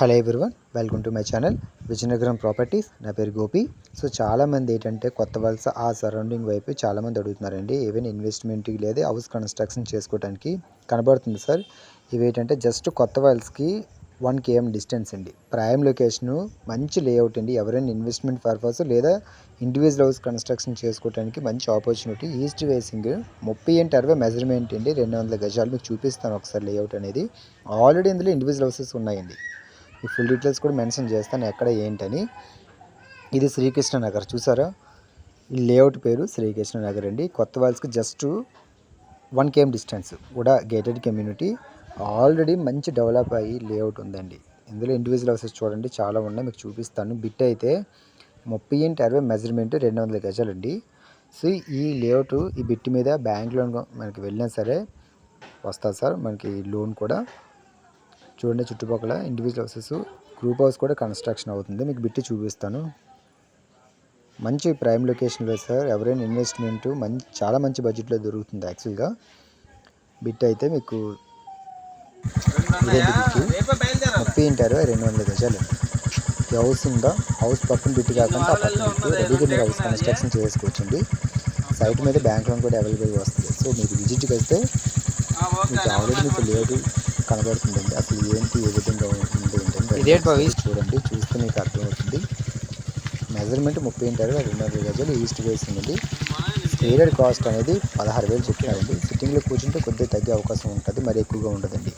Hello everyone welcome to my channel Vizianagaram properties నా పేరు Gopi. So చాలామంది ఏంటంటే కొత్త వలస ఆ సరౌండింగ్ వైపు చాలామంది అడుగుతున్నారండి ఈవెన్ ఇన్వెస్ట్మెంట్కి లేదా హౌస్ కన్స్ట్రక్షన్ చేసుకోవడానికి కనబడుతుంది సార్. ఇవి ఏంటంటే జస్ట్ కొత్త వలసకి వన్ కేఎం డిస్టెన్స్ అండి. ప్రైమ్ లొకేషను మంచి లేఅవుట్ అండి. ఎవరైనా ఇన్వెస్ట్మెంట్ పర్పస్ లేదా ఇండివిజువల్ హౌస్ కన్స్ట్రక్షన్ చేసుకోవడానికి మంచి ఆపర్చునిటీ ఈస్ట్ వేసింగ్ ముప్పై ఎంటి అరవై మెజర్మెంట్ అండి. రెండు వందల గజాలు మీకు చూపిస్తాను ఒకసారి లేఅవుట్ అనేది. ఆల్రెడీ ఇందులో ఇండివిజువల్ హౌసెస్ ఉన్నాయండి. ఈ ఫుల్ డీటెయిల్స్ కూడా మెన్షన్ చేస్తాను ఎక్కడ ఏంటని. ఇది శ్రీకృష్ణ నగర్ చూసారా? ఈ లేఅవుట్ పేరు శ్రీకృష్ణ నగర్ అండి. కొత్త వాల్స్కి జస్ట్ వన్ కేఎం డిస్టెన్స్ కూడా గేటెడ్ కమ్యూనిటీ ఆల్రెడీ మంచి డెవలప్ అయ్యి లేఅవుట్ ఉందండి. ఇందులో ఇండివిజువల్ హౌసెస్ చూడండి చాలా ఉన్నాయి. మీకు చూపిస్తాను. బిట్ అయితే ముప్పై ఇంటి అరవై మెజర్మెంట్ రెండు వందల గజాలండి సో ఈ లేఅవుట్ ఈ బిట్ మీద బ్యాంక్ లోన్ మనకి వెళ్ళినా సరే వస్తుంది సార్ మనకి లోన్ కూడా. చూడండి చుట్టుపక్కల ఇండివిజువల్ హౌసెస్ గ్రూప్ హౌస్ కూడా కన్స్ట్రక్షన్ అవుతుంది. మీకు బిట్టి చూపిస్తాను. మంచి ప్రైమ్ లొకేషన్లో సార్ ఎవరైనా ఇన్వెస్ట్మెంట్ మంచి చాలా మంచి బడ్జెట్లో దొరుకుతుంది యాక్చువల్గా బిట్ అయితే మీకు ముప్పై ఇంటారు రెండు వందల గజాలు. ఈ హౌస్ ఉందా? హౌస్ పక్కన బిట్టు కాకుండా ఆ పక్కన బిట్టు రెడీగా మీరు హౌస్ కన్స్ట్రక్షన్ చేసుకోవచ్చండి. సైట్ మీద బ్యాంక్ లోన్ కూడా అవైలబుల్గా వస్తుంది. సో మీరు విజిట్కి వస్తే మీకు ఆల్రెడీ మీకు లేఅవుట్ కనబడుతుందండి. అసలు ఏంటి ఏ విధంగా ఉంది ఏంటంటే చూడండి చూస్తే మీకు అర్థమవుతుంది. మెజర్మెంట్ ముప్పై ఇంటారు రెండు వందల గజాలు ఈస్ట్ వేసింగ్ అండి స్టేడెడ్ కాస్ట్ అనేది పదహారు వేలు చెప్తున్నారండి సిట్టింగ్లో కూర్చుంటే కొద్దిగా తగ్గే అవకాశం ఉంటుంది మరి ఎక్కువగా ఉండదండి.